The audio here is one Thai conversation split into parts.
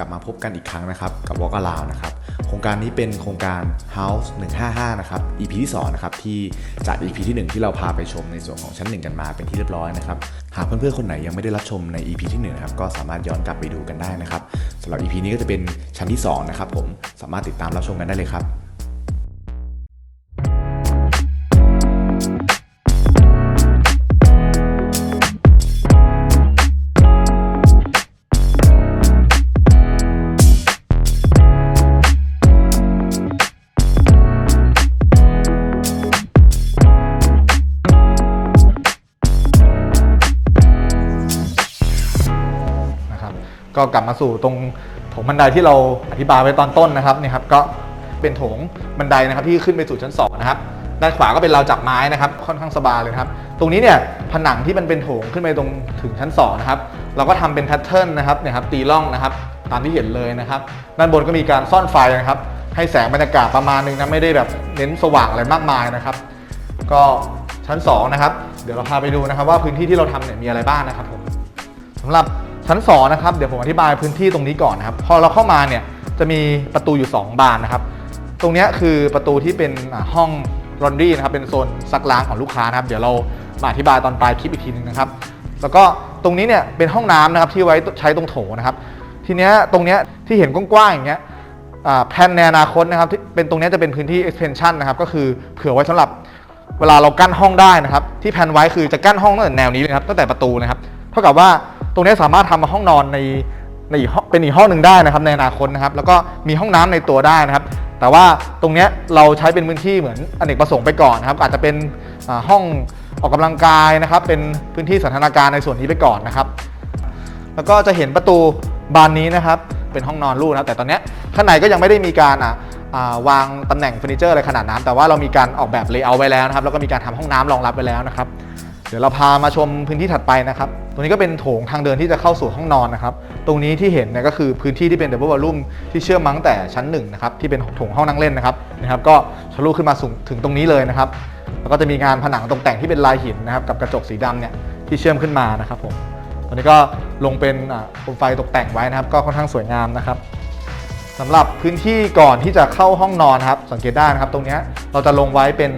กลับมาพบกันอีกครั้งนะครับกับ Walk Around นะครับโครงการนี้เป็นโครงการ House 155 นะครับ EP ที่2นะครับที่จาก EP ที่ 1 ที่เราพาไปชมในส่วนของชั้น 1 กันมาเป็นที่เรียบร้อยนะครับหากเพื่อนๆคนไหนยังไม่ได้รับชมใน EP ที่1นะครับก็สามารถย้อนกลับไปดูกันได้นะครับสำหรับ EP นี้ก็จะเป็นชั้นที่2นะครับผมสามารถติดตามรับชมกันได้เลยครับ ก็กลับมาสู่ตรงโถงบันไดที่เราอธิบายไว้ตอนต้นนะครับนี่ครับก็เป็นโถงบันไดนะครับที่ขึ้นไปสู่ชั้น2นะครับด้านขวาก็เป็นราวจับไม้นะครับค่อนข้างสบายเลยครับ ตรงนี้เนี่ยผนังที่มันเป็นโถงขึ้นไปตรงถึงชั้น2นะครับเราก็ทำเป็นแพทเทิร์นนะครับเนี่ยครับตีร่องนะครับตามที่เห็นเลยนะครับด้านบนก็มีการซ่อนไฟนะครับ ให้แสงบรรยากาศประมาณนึงนะไม่ได้แบบเน้นสว่างอะไรมากมายนะครับ ก็ชั้น2นะครับเดี๋ยวเราพาไปดูนะครับว่าพื้นที่ที่เราทำเนี่ยมีอะไรบ้างนะครับผมสำหรับ ชั้น2นะครับเดี๋ยวผมอธิบายพื้นที่ตรงนี้ก่อนนะครับพอเราเข้ามาเนี่ยจะมีประตูอยู่ 2 บานนะครับ ตรงนี้คือประตูที่เป็นห้องรอนดี้นะครับเป็นโซนซักล้างของลูกค้านะครับ เดี๋ยวเรามาอธิบายตอนปลายคลิปอีกทีหนึงนะครับ แล้วก็ตรงนี้เนี่ยเป็นห้องน้ำนะครับที่ไว้ใช้ตรงโถนะครับ ทีเนี้ยตรงเนี้ยที่เห็นกว้างๆอย่างเงี้ยแผนในอนาคตนะครับที่เป็นตรงเนี้ยจะเป็นพื้นที่ extension นะครับก็คือเผื่อไว้สำหรับเวลาเรากั้นห้องได้นะครับ ที่แผนไว้คือจะกั้นห้องตั้งแต่แนวนี้เลยครับตั้งแต่ประตูนะครับ เท่ากับว่า ตรงนี้สามารถทำห้องนอนในในอีกห้องเป็นอีกห้องหนึ่งได้นะครับในอนาคตนะครับ แล้วก็มีห้องน้ำในตัวได้นะครับ แต่ว่าตรงนี้เราใช้เป็นพื้นที่เหมือนอเนกประสงค์ไปก่อนนะครับ อาจจะเป็นห้องออกกำลังกายนะครับ เป็นพื้นที่สันทนาการในส่วนนี้ไปก่อนนะครับ แล้วก็จะเห็นประตูบานนี้นะครับ เป็นห้องนอนลูกนะแต่ตอนนี้ข้างในก็ยังไม่ได้มีการอะวางตำแหน่งเฟอร์นิเจอร์อะไรขนาดนั้นแต่ว่าเรามีการออกแบบเลเยอร์ไว้แล้วนะครับ แล้วก็มีการทำห้องน้ำรองรับไว้แล้วนะครับ เดี๋ยวเราพามาชมพื้นที่ถัดไปนะครับ ตรงนี้ก็เป็นโถงทางเดินที่จะเข้าสู่ห้องนอนนะครับ ตรงนี้ที่เห็นเนี่ยก็คือพื้นที่ที่เป็นดับเบิลวอลลุ่มที่เชื่อมมั้งแต่ชั้นหนึ่งนะครับที่เป็นโถงห้องนั่งเล่นนะครับนะครับก็ทะลุขึ้นมาสูงถึงตรงนี้เลยนะครับ แล้วก็จะมีงานผนังตกแต่งที่เป็นลายหินนะครับกับกระจกสีดำเนี่ยที่เชื่อมขึ้นมานะครับผมตอนนี้ก็ลงเป็นโคมไฟตกแต่งไว้นะครับ ก็ค่อนข้างสวยงามนะครับ สำหรับพื้นที่ก่อนที่จะเข้าห้องนอนครับสังเกตได้นะครับตรงนี้เราจะลงไว้เป็น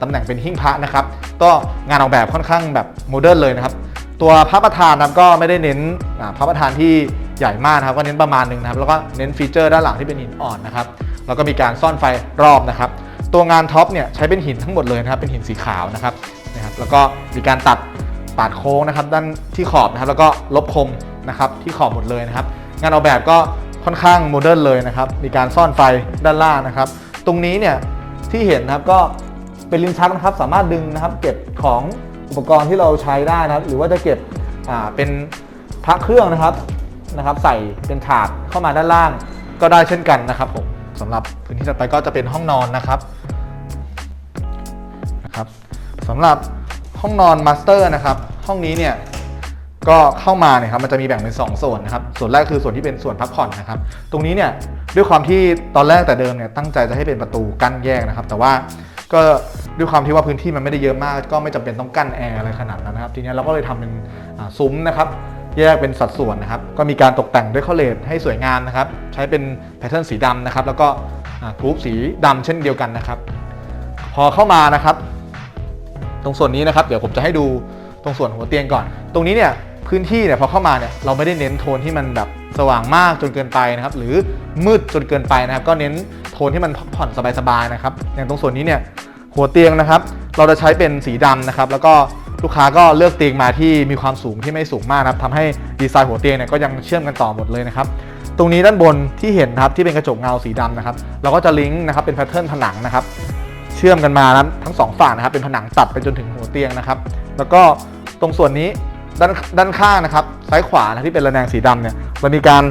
ตำแหน่งเป็นหิ้งพระนะครับก็งานออกแบบค่อนข้างแบบโมเดิร์นเลยนะครับ ตัวพระประธานนะก็ไม่ได้เน้นพระประธานที่ใหญ่มากนะครับก็เน้นประมาณหนึ่งนะครับแล้วก็เน้นฟีเจอร์ด้านหลังที่เป็นหินอ่อนนะครับแล้วก็มีการซ่อนไฟรอบนะครับตัวงานท็อปเนี่ยใช้เป็นหินทั้งหมดเลยนะครับเป็นหินสีขาวนะครับนะครับแล้วก็มีการตัดปาดโค้งนะครับด้านที่ขอบนะครับแล้วก็ลบคมนะครับที่ขอบหมดเลยนะครับงานออกแบบก็ ค่อนข้างโมเดิร์นเลยนะครับ มีการซ่อนไฟด้านล่างนะครับ ตรงนี้เนี่ยที่เห็นนะครับก็เป็นลิ้นชักนะครับ สามารถดึงนะครับ เก็บของอุปกรณ์ที่เราใช้ได้นะครับ หรือว่าจะเก็บอ่าเป็นพระเครื่องนะครับนะครับ ใส่เป็นถาดเข้ามาด้านล่างก็ได้เช่นกันนะครับผมสำหรับพื้นที่ต่อไปก็จะเป็นห้องนอนนะครับนะครับสำหรับห้องนอนมาสเตอร์นะครับ ห้องนี้เนี่ย ก็เข้ามาเนี่ยครับมันจะมีแบ่งเป็น 2 ส่วนนะครับส่วนแรกคือส่วนที่เป็นส่วนพักผ่อนนะครับ ตรงนี้เนี่ยด้วยความที่ตอนแรกแต่เดิมเนี่ยตั้งใจจะให้เป็นประตูกั้นแยกนะครับ แต่ว่าก็ด้วยความที่ว่าพื้นที่มันไม่ได้เยอะมาก ก็ไม่จำเป็นต้องกั้นแอร์อะไรขนาดนั้นนะครับ ทีนี้เราก็เลยทำเป็นซุ้มนะครับ แยกเป็นสัดส่วนนะครับ ก็มีการตกแต่งด้วยข้อเลดให้สวยงามนะครับ ใช้เป็นแพทเทิร์นสีดำนะครับ แล้วก็กรุ๊ปสีดำเช่นเดียวกันนะครับ พอเข้ามานะครับ ตรงส่วนนี้นะครับ เดี๋ยวผมจะให้ดูตรงส่วนหัวเตียงก่อน ตรงนี้เนี่ย พื้นที่เนี่ยพอเข้ามาเนี่ยเราไม่ได้เน้นโทนที่มันแบบสว่างมากจนเกินไปนะครับ หรือมืดจนเกินไปนะครับ ก็เน้นโทนที่มันพักผ่อนสบายๆนะครับ อย่างตรงส่วนนี้เนี่ยหัวเตียงนะครับ เราจะใช้เป็นสีดำนะครับ แล้วก็ลูกค้าก็เลือกเตียงมาที่มีความสูงที่ไม่สูงมากนะครับทำให้ดีไซน์หัวเตียงเนี่ยก็ยังเชื่อมกันต่อหมดเลยนะครับตรงนี้ด้านบนที่เห็นนะครับที่เป็นกระจกเงาสีดำนะครับเราก็จะลิงก์นะครับเป็นแพทเทิร์นผนังนะครับ เชื่อมกันมานะทั้งสองฝั่งนะครับเป็นผนังตัดไปจนถึงหัวเตียงนะครับ แล้วก็ตรงส่วนนี้ ด้านด้านข้างนะครับซ้ายขวานะที่เป็นระแนงสีดำเนี่ยเรามีการ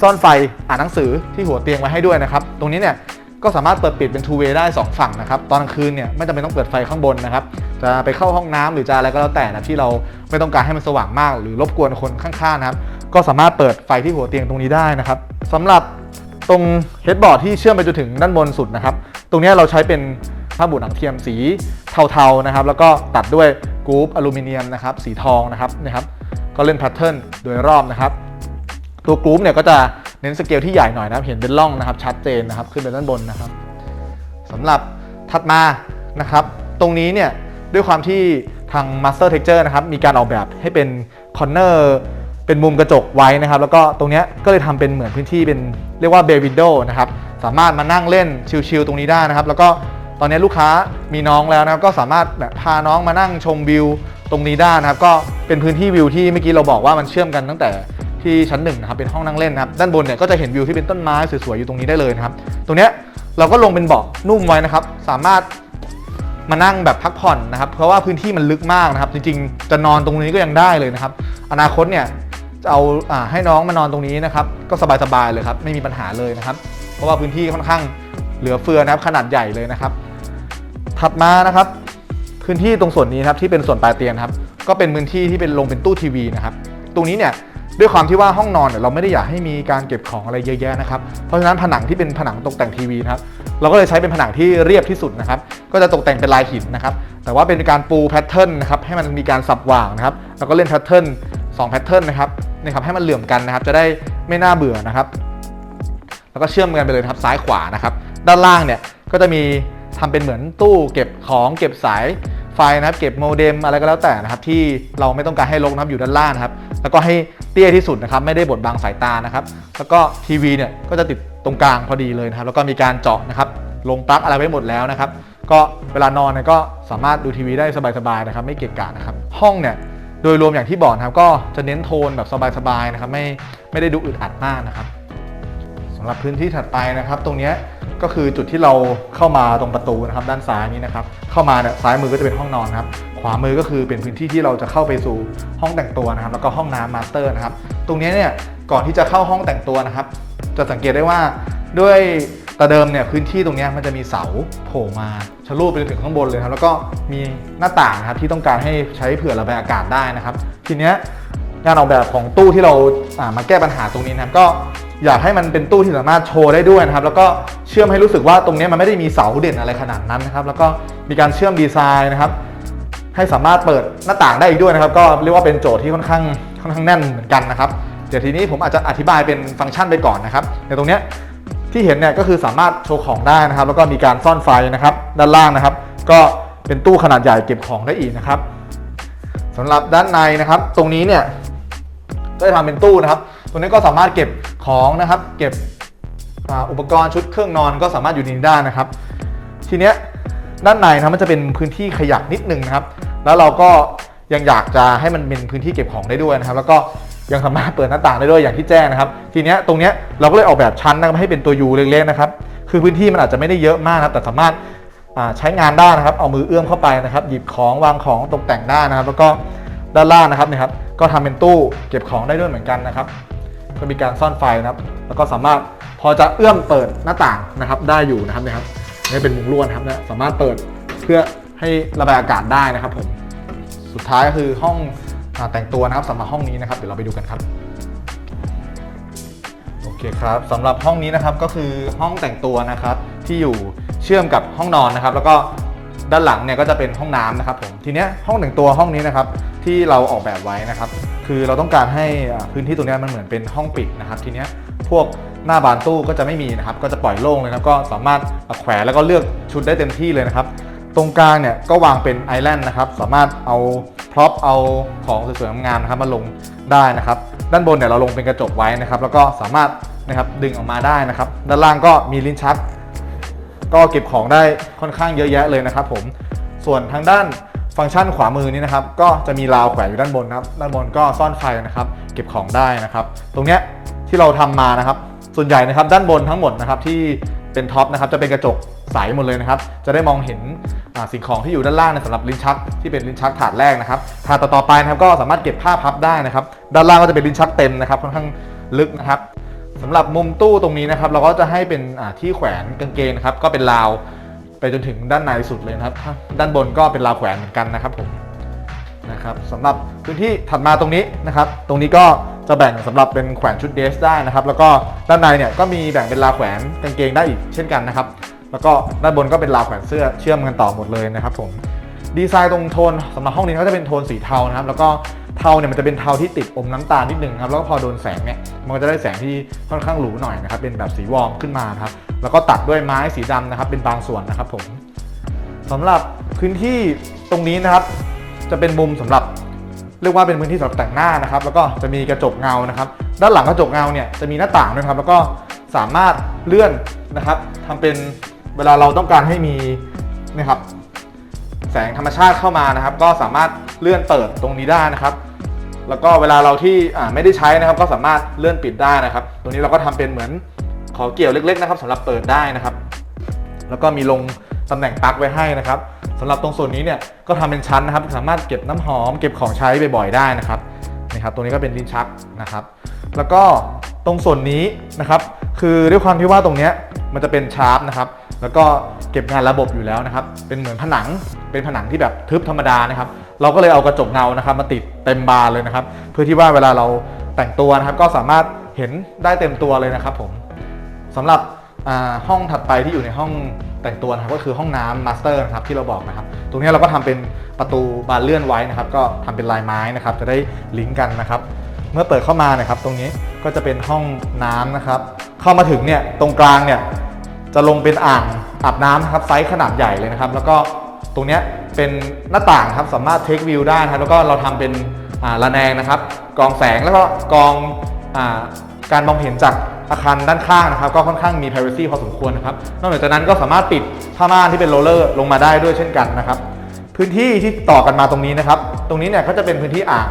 ซ่อนไฟอ่านหนังสือที่หัวเตียงไว้ให้ด้วยนะครับ ตรงนี้เนี่ยก็สามารถเปิดปิดเป็น two way ได้ 2 ฝั่งนะครับ ตอนกลางคืนเนี่ยไม่จำเป็นต้องเปิดไฟข้างบนนะครับ จะไปเข้าห้องน้ำหรือจะอะไรก็แล้วแต่นะที่เราไม่ต้องการให้มันสว่างมาก หรือรบกวนคนข้างๆนะครับ ก็สามารถเปิดไฟที่หัวเตียงตรงนี้ได้นะครับสำหรับตรงเฮดบอร์ดที่เชื่อมไปจนถึงด้านบนสุดนะครับ ตรงนี้เราใช้เป็น ผ้าบุหนังเทียมสีเทาๆนะครับ แล้วก็ตัดด้วยกรูปอลูมิเนียมนะครับสีทองนะครับนะครับ ก็เล่นแพทเทิร์นโดยรอบนะครับ ตัวกรูปเนี่ยก็จะเน้นสเกลที่ใหญ่หน่อยนะครับ เห็นเป็นร่องนะครับชัดเจนนะครับขึ้นไปด้านบนนะครับสำหรับถัดมานะครับ ตรงนี้เนี่ยด้วยความที่ทาง Master Texture นะครับมีการออกแบบให้เป็นคอนเนอร์เป็นมุมกระจกไว้นะครับ แล้วก็ตรงเนี้ยก็เลยทำเป็นเหมือนพื้นที่เป็นเรียกว่าเบ y วินโดนะครับสามารถมานั่งเล่นชิลๆตรงนี้ได้นะครับ แล้วก็ ตอนนี้ลูกค้ามีน้องแล้วนะครับก็สามารถแบบพาน้องมานั่งชมวิวตรงนี้ได้นะครับก็เป็นพื้นที่วิวที่เมื่อกี้เราบอกว่ามันเชื่อมกันตั้งแต่ที่ชั้นหนึ่งนะครับเป็นห้องนั่งเล่นนะครับด้านบนเนี่ยก็จะเห็นวิวที่เป็นต้นไม้สวยๆอยู่ตรงนี้ได้เลยนะครับ ตรงเนี้ยเราก็ลงเป็นเบาะนุ่มไว้นะครับ สามารถมานั่งแบบพักผ่อนนะครับ เพราะว่าพื้นที่มันลึกมากนะครับ จริงๆ จะนอนตรงนี้ก็ยังได้เลยนะครับ อนาคตเนี่ยจะเอาอาให้น้องมานอนตรงนี้นะครับ ก็สบายๆเลยครับ ไม่มีปัญหาเลยนะครับ เพราะว่าพื้นที่ค่อนข้างเหลือเฟือนะครับ ขนาดใหญ่เลยนะครับ ถัดมานะครับ พื้นที่ตรงส่วนนี้ครับที่เป็นส่วนปลายเตียงครับ ก็เป็นพื้นที่ที่เป็นลงเป็นตู้ทีวีนะครับ ตรงนี้เนี่ยด้วยความที่ว่าห้องนอนเนี่ยเราไม่ได้อยากให้มีการเก็บของอะไรเยอะแยะนะครับ เพราะฉะนั้นผนังที่เป็นผนังตกแต่งทีวีนะครับ เราก็เลยใช้เป็นผนังที่เรียบที่สุดนะครับ ก็จะตกแต่งเป็นลายหินนะครับ แต่ว่าเป็นการปูแพทเทิร์นนะครับ ให้มันมีการสับว่างนะครับ แล้วก็เล่นแพทเทิร์นสองแพทเทิร์นนะครับนี่ครับให้มันเหลื่อมกันนะครับ จะได้ไม่น่าเบื่อนะครับ แล้วก็เชื่อมกันไปเลยครับซ้ายขวานะครับ ด้านล่างเนี่ยก็จะมี ทำเป็นเหมือนตู้เก็บของเก็บสายไฟนะครับ เก็บโมเด็มอะไรก็แล้วแต่นะครับ ที่เราไม่ต้องการให้รกนะครับอยู่ด้านล่างนะครับ แล้วก็ให้เตี้ยที่สุดนะครับ ไม่ได้บดบังสายตานะครับ แล้วก็ทีวีเนี่ยก็จะติดตรงกลางพอดีเลยนะครับ แล้วก็มีการเจาะนะครับ ลงปลั๊กอะไรไว้หมดแล้วนะครับ ก็เวลานอนเนี่ยก็สามารถดูทีวีได้สบายๆนะครับ ไม่เกะกะนะครับ ห้องเนี่ยโดยรวมอย่างที่บอกนะครับ ก็จะเน้นโทนแบบสบายๆนะครับ ไม่ไม่ได้ดูอึดอัดมากนะครับสำหรับพื้นที่ถัดไปนะครับ ตรงเนี้ย ก็คือจุดที่เราเข้ามาตรงประตูนะครับด้านซ้ายนี้นะครับเข้ามาเนี่ยซ้ายมือก็จะเป็นห้องนอนครับขวามือก็คือเป็นพื้นที่ที่เราจะเข้าไปสู่ห้องแต่งตัวนะครับ แล้วก็ห้องน้ำมาสเตอร์นะครับตรงนี้เนี่ยก่อนที่จะเข้าห้องแต่งตัวนะครับ จะสังเกตได้ว่าด้วยแต่เดิมเนี่ยพื้นที่ตรงนี้มันจะมีเสาโผล่มาชะลูดไปถึงข้างบนเลยครับแล้วก็มีหน้าต่างครับที่ต้องการให้ใช้เผื่อระบายอากาศได้นะครับ ทีเนี้ยงานออกแบบของตู้ที่เราามาแก้ปัญหาตรงนี้นะครับก็ อยากให้มันเป็นตู้ที่สามารถโชว์ได้ด้วยนะครับ แล้วก็เชื่อมให้รู้สึกว่าตรงนี้มันไม่ได้มีเสาเด่นอะไรขนาดนั้นนะครับ แล้วก็มีการเชื่อมดีไซน์นะครับ ให้สามารถเปิดหน้าต่างได้อีกด้วยนะครับ ก็เรียกว่าเป็นโจทย์ที่ค่อนข้างค่อนข้างแน่นเหมือนกันนะครับเดี๋ยวทีนี้ผมอาจจะอธิบายเป็นฟังก์ชันไปก่อนนะครับ ในตรงนี้ที่เห็นเนี่ยก็คือสามารถโชว์ของได้นะครับ แล้วก็มีการซ่อนไฟนะครับ ด้านล่างนะครับ ก็เป็นตู้ขนาดใหญ่เก็บของได้อีกนะครับสำหรับด้านในนะครับ ตรงนี้เนี่ยก็จะทำเป็นตู้นะครับ ตรงนี้ก็สามารถเก็บของนะครับ เก็บอุปกรณ์ชุดเครื่องนอนก็สามารถอยู่ในนี้ได้นะครับ ทีเนี้ยด้านในนะมันจะเป็นพื้นที่ขยับนิดนึงนะครับ แล้วเราก็ยังอยากจะให้มันเป็นพื้นที่เก็บของได้ด้วยนะครับ แล้วก็ยังสามารถเปิดหน้าต่างได้ด้วยอย่างที่แจ้งนะครับ ทีเนี้ยตรงเนี้ยเราก็เลยออกแบบชั้นนะครับให้เป็นตัวยูเล็กๆนะครับ คือพื้นที่มันอาจจะไม่ได้เยอะมากนะครับแต่สามารถใช้งานได้นะครับ เอามือเอื้อมเข้าไปนะครับ หยิบของวางของตกแต่งได้นะครับ แล้วก็ด้านล่างนะครับเนี่ยครับ ก็ทำเป็นตู้เก็บของได้ด้วยเหมือนกันนะครับ ก็มีการซ่อนไฟนะครับ แล้วก็สามารถพอจะเอื้อมเปิดหน้าต่างนะครับได้อยู่นะครับเนี่ยครับนี่เป็นมุงลวดนครับเนี่ยสามารถเปิดเพื่อให้ระบายอากาศได้นะครับผมสุดท้ายก็คือห้องอแต่งตัวนะครับสำหรับห้องนี้นะครับเดี๋ยวเราไปดูกันครับโอเคครับสำหรับห้องนี้นะครับก็คือห้องแต่งตัวนะครับที่อยู่เชื่อมกับห้องนอนนะครับ แล้วก็ด้านหลังเนี่ยก็จะเป็นห้องน้ำนะครับผมทีเนี้ยห้องแต่งตัวห้องนี้นะครับที่เราออกแบบไว้นะครับ คือเราต้องการให้พื้นที่ตรงนี้มันเหมือนเป็นห้องปิดนะครับ ทีเนี้ยพวกหน้าบานตู้ก็จะไม่มีนะครับ ก็จะปล่อยโล่งเลยนะครับก็สามารถแขวนแล้วก็เลือกชุดได้เต็มที่เลยนะครับ ตรงกลางเนี่ยก็วางเป็นไอแลนด์นะครับ สามารถเอาพร็อพเอาของสวยๆงามนะครับมาลงได้นะครับ ด้านบนเนี่ยเราลงเป็นกระจกไว้นะครับ แล้วก็สามารถนะครับดึงออกมาได้นะครับ ด้านล่างก็มีลิ้นชัก ก็เก็บของได้ค่อนข้างเยอะแยะเลยนะครับ ผม ส่วนทางด้าน ฟังก์ชันขวามือนี้นะครับก็จะมีราวแขวนอยู่ด้านบนนะครับด้านบนก็ซ่อนไฟนะครับ เก็บของได้นะครับ ตรงเนี้ยที่เราทำมานะครับ ส่วนใหญ่นะครับด้านบนทั้งหมดนะครับที่เป็นท็อปนะครับจะเป็นกระจกใสหมดเลยนะครับ จะได้มองเห็นสิ่งของที่อยู่ด้านล่างในสำหรับลิ้นชักที่เป็นลิ้นชักถาดแรกนะครับถาดต่อไปนะครับก็สามารถเก็บผ้าพับได้นะครับ ด้านล่างก็จะเป็นลิ้นชักเต็มนะครับ ค่อนข้างลึกนะครับสำหรับมุมตู้ตรงนี้นะครับ เราก็จะให้เป็นที่แขวนกางเกงนะครับก็เป็นราว ไปจนถึงด้านในสุดเลยนะครับ ด้านบนก็เป็นราวแขวนเหมือนกันนะครับผมนะครับสำหรับพื้นที่ถัดมาตรงนี้นะครับ ตรงนี้ก็จะแบ่งสำหรับเป็นแขวนชุดเดสได้นะครับ แล้วก็ด้านในเนี่ยก็มีแบ่งเป็นราวแขวนกางเกงได้อีกเช่นกันนะครับ แล้วก็ด้านบนก็เป็นราวแขวนเสื้อเชื่อมกันต่อหมดเลยนะครับผมดีไซน์ตรงโทนสำหรับห้องนี้ก็จะเป็นโทนสีเทานะครับ แล้วก็เทาเนี่ยมันจะเป็นเทาที่ติดอมน้ำตาลนิดนึงครับแล้วก็พอโดนแสงเนี่ยมันก็จะได้แสงที่ค่อนข้างหรูหน่อยนะครับเป็นแบบสีวอร์มขึ้นมาครับ แล้วก็ตัดด้วยไม้สีดำนะครับ เป็นบางส่วนนะครับผมสำหรับพื้นที่ตรงนี้นะครับ จะเป็นมุมสำหรับเรียกว่าเป็นพื้นที่สำหรับแต่งหน้านะครับ แล้วก็จะมีกระจกเงานะครับ ด้านหลังกระจกเงาเนี่ยจะมีหน้าต่างด้วยครับ แล้วก็สามารถเลื่อนนะครับทำเป็นเวลาเราต้องการให้มีนะครับแสงธรรมชาติเข้ามานะครับ ก็สามารถเลื่อนเปิดตรงนี้ได้นะครับ แล้วก็เวลาเราที่ไม่ได้ใช้นะครับ ก็สามารถเลื่อนปิดได้นะครับ ตรงนี้เราก็ทำเป็นเหมือน ขอเกี่ยวเล็กๆนะครับสำหรับเปิดได้นะครับ แล้วก็มีลงตำแหน่งปลั๊กไว้ให้นะครับสำหรับตรงส่วนนี้เนี่ยก็ทำเป็นชั้นนะครับ สามารถเก็บน้ำหอมเก็บของใช้บ่อยๆได้นะครับนี่ครับตรงนี้ก็เป็นลิ้นชักนะครับ แล้วก็ตรงส่วนนี้นะครับ คือด้วยความที่ว่าตรงเนี้ยมันจะเป็นชาร์ปนะครับแล้วก็เก็บงานระบบอยู่แล้วนะครับ เป็นเหมือนผนัง เป็นผนังที่แบบทึบธรรมดานะครับ เราก็เลยเอากระจกเงานะครับ มาติดเต็มบานเลยนะครับ เพื่อที่ว่าเวลาเราแต่งตัวนะครับ ก็สามารถเห็นได้เต็มตัวเลยนะครับผม สำหรับห้องถัดไปที่อยู่ในห้องแต่งตัวนะครับก็คือห้องน้ำมาสเตอร์นะครับที่เราบอกนะครับ ตรงนี้เราก็ทำเป็นประตูบานเลื่อนไว้นะครับ ก็ทำเป็นลายไม้นะครับ จะได้ลิงก์กันนะครับ เมื่อเปิดเข้ามานะครับ ตรงนี้ก็จะเป็นห้องน้ำนะครับ เข้ามาถึงเนี่ยตรงกลางเนี่ยจะลงเป็นอ่างอาบน้ำนะครับไซส์ขนาดใหญ่เลยนะครับ แล้วก็ตรงนี้เป็นหน้าต่างครับสามารถเทควิวได้นะครับแล้วก็เราทำเป็นระแนงนะครับกองแสงแล้วก็กองอการมองเห็นจาก อาคารด้านข้างนะครับก็ค่อนข้างมี privacy พอสมควรนะครับนอกจากนั้นก็สามารถปิดผ้าม่านที่เป็นโรลเลอร์ลงมาได้ด้วยเช่นกันนะครับ พื้นที่ที่ต่อกันมาตรงนี้นะครับ ตรงนี้เนี่ยก็จะเป็นพื้นที่อ่าง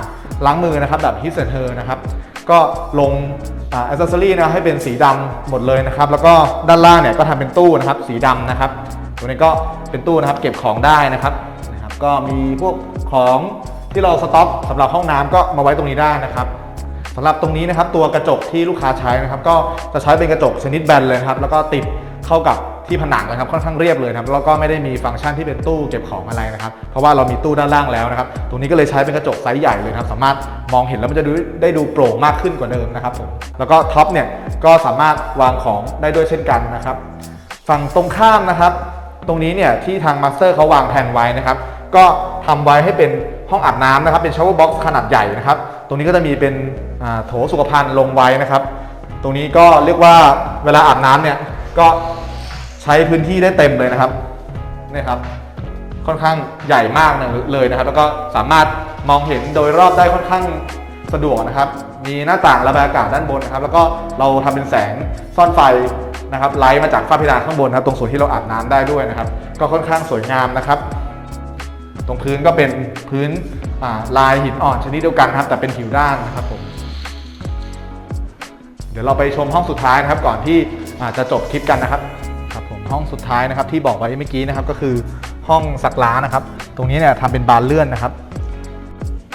ล้างมือนะครับแบบ his and her นะครับก็ลงอ่า accessory นะครับให้เป็นสีดำหมดเลยนะครับ แล้วก็ด้านล่างเนี่ยก็ทำเป็นตู้นะครับสีดำนะครับตรงนี้ก็เป็นตู้นะครับเก็บของได้นะครับนะครับ ก็มีพวกของที่เราสต็อกสำหรับห้องน้ำก็มาไว้ตรงนี้ได้นะครับ สำหรับตรงนี้นะครับตัวกระจกที่ลูกค้าใช้นะครับก็จะใช้เป็นกระจกชนิดแบนเลยครับแล้วก็ติดเข้ากับที่ผนังนะครับค่อนข้างเรียบเลยครับแล้วก็ไม่ได้มีฟังก์ชันที่เป็นตู้เก็บของอะไรนะครับเพราะว่าเรามีตู้ด้านล่างแล้วนะครับตรงนี้ก็เลยใช้เป็นกระจกไซส์ใหญ่เลยครับสามารถมองเห็นแล้วมันจะดูได้ดูโปร่งมากขึ้นกว่าเดิมนะครับผมแล้วก็ท็อปเนี่ยก็สามารถวางของได้ด้วยเช่นกันนะครับฝั่งตรงข้ามนะครับ ตรงนี้เนี่ยที่ทางมาสเตอร์เขาวางแผนไว้นะครับก็ทำไว้ให้เป็น ห้องอาบน้ำนะครับเป็นชาวเวอร์บ็อกซ์ขนาดใหญ่นะครับ ตรงนี้ก็จะมีเป็นโถสุขภัณฑ์ลงไว้นะครับ ตรงนี้ก็เรียกว่าเวลาอาบน้ำเนี่ยก็ใช้พื้นที่ได้เต็มเลยนะครับนี่ครับค่อนข้างใหญ่มากเลยนะครับ แล้วก็สามารถมองเห็นโดยรอบได้ค่อนข้างสะดวกนะครับ มีหน้าต่างระบายอากาศด้านบนนะครับ แล้วก็เราทำเป็นแสงซ่อนไฟนะครับไลท์มาจากฝ้าเพดานข้างบนนะครับ ตรงส่วนที่เราอาบน้ำได้ด้วยนะครับ ก็ค่อนข้างสวยงามนะครับ ตรงพื้นก็เป็นพื้นลายหินอ่อนชนิดเดียวกันครับแต่เป็นผิวด้านนะครับผมเดี๋ยวเราไปชมห้องสุดท้ายนะครับก่อนที่จะจบคลิปกันนะครับครับผมห้องสุดท้ายนะครับที่บอกไว้เมื่อกี้นะครับก็คือห้องซักล้างนะครับ ตรงนี้เนี่ยทำเป็นบานเลื่อนนะครับ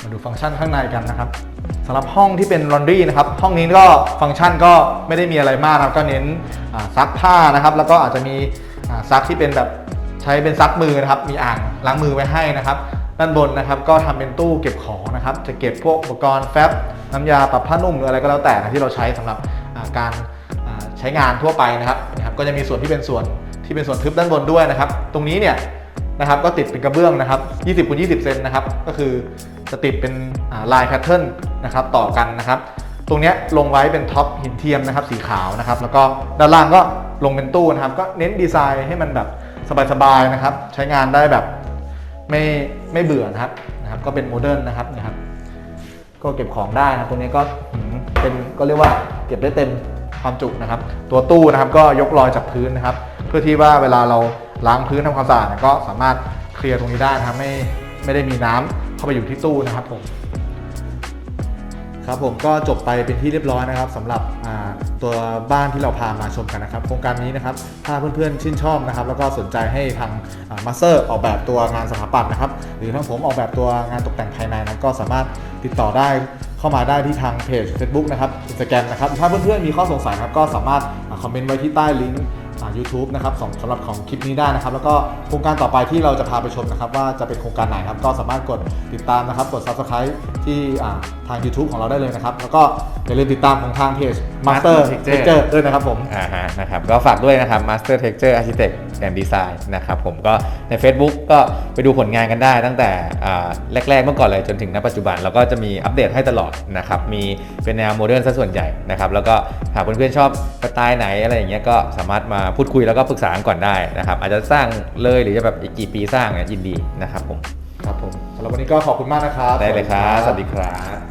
มาดูฟังก์ชันข้างในกันนะครับสำหรับห้องที่เป็นลอนดรีนะครับห้องนี้ก็ฟังก์ชันก็ไม่ได้มีอะไรมากนะครับก็เน้นซักผ้านะครับ แล้วก็อาจจะมีซักที่เป็นแบบ ใช้เป็นซักมือนะครับ มีอ่างล้างมือไว้ให้นะครับ ด้านบนนะครับก็ทำเป็นตู้เก็บของนะครับ จะเก็บพวกอุปกรณ์แฟบน้ำยาปรับผ้านุ่มหรืออะไรก็แล้วแต่นะที่เราใช้สำหรับการใช้งานทั่วไปนะครับนะครับ ก็จะมีส่วนที่เป็นส่วนที่เป็นส่วนทึบด้านบนด้วยนะครับ ตรงนี้เนี่ยนะครับก็ติดเป็นกระเบื้องนะครับ 20คูณ20 เซนนะครับ ก็คือจะติดเป็นลายแพทเทิร์นนะครับต่อกันนะครับ ตรงนี้ลงไว้เป็นท็อปหินเทียมนะครับสีขาวนะครับ แล้วก็ด้านล่างก็ลงเป็นตู้นะครับ ก็เน้นดีไซน์ให้มันแบบ สบายๆนะครับ ใช้งานได้แบบไม่ไม่เบื่อนะครับนะครับ ก็เป็นโมเดิร์นนะครับนะครับ ก็เก็บของได้นะครับตรงนี้ก็เป็นก็เรียกว่าเก็บได้เต็มความจุนะครับ ตัวตู้นะครับก็ยกลอยจากพื้นนะครับ เพื่อที่ว่าเวลาเราล้างพื้นทำความสะอาดก็สามารถเคลียร์ตรงนี้ได้นะครับไม่ไม่ได้มีน้ำเข้าไปอยู่ที่ตู้นะครับผม ครับผมก็จบไปเป็นที่เรียบร้อยนะครับสำหรับตัวบ้านที่เราพามาชมกันนะครับโครงการนี้นะครับถ้าเพื่อนๆชื่นชอบนะครับ แล้วก็สนใจให้ทางมาสเตอร์ออกแบบตัวงานสถาปัตย์นะครับ หรือทางผมออกแบบตัวงานตกแต่งภายในนะก็สามารถติดต่อได้เข้ามาได้ที่ทางเพจ Facebook นะครับ Instagram นะครับถ้าเพื่อนๆมีข้อสงสัยนะครับก็สามารถคอมเมนต์ไว้ที่ใต้ลิงก์ อ่า YouTube นะครับสำสำหรับของคลิปนี้ได้นะครับ แล้วก็โครงการต่อไปที่เราจะพาไปชมนะครับ ว่าจะเป็นโครงการไหนครับ ก็สามารถกดติดตามนะครับ กด Subscribe ที่อ่าทาง YouTube ของเราได้เลยนะครับ แล้วก็อย่าลืมติดตามของทางเพจ Master Master Texture Texture ด้วยนะครับผมอ่าฮะนะครับก็ฝากด้วยนะครับ Master Texture Architect and Design นะครับผมก็ใน Facebook ก็ไปดูผลงานกันได้ตั้งแต่อ่าแรกๆเมื่อก่อนเลยจนถึงณปัจจุบันแล้วก็จะมีอัปเดตให้ตลอดนะครับมีเป็นแนวโมเดิร์นซะส่วนใหญ่นะครับแล้วก็หากเพื่อนๆชอบสไตล์ไหนอะไรอย่างเงี้ยก็สามารถมาพูดคุยแล้วก็ปรึกษากันก่อนได้นะครับ อาจจะสร้างเลยหรือจะแบบอีกกี่ปีสร้างเนี่ยยินดีนะครับผม ครับผมสำหรับวันนี้ก็ขอบคุณมากนะครับได้เลยครับ สวัสดีครับ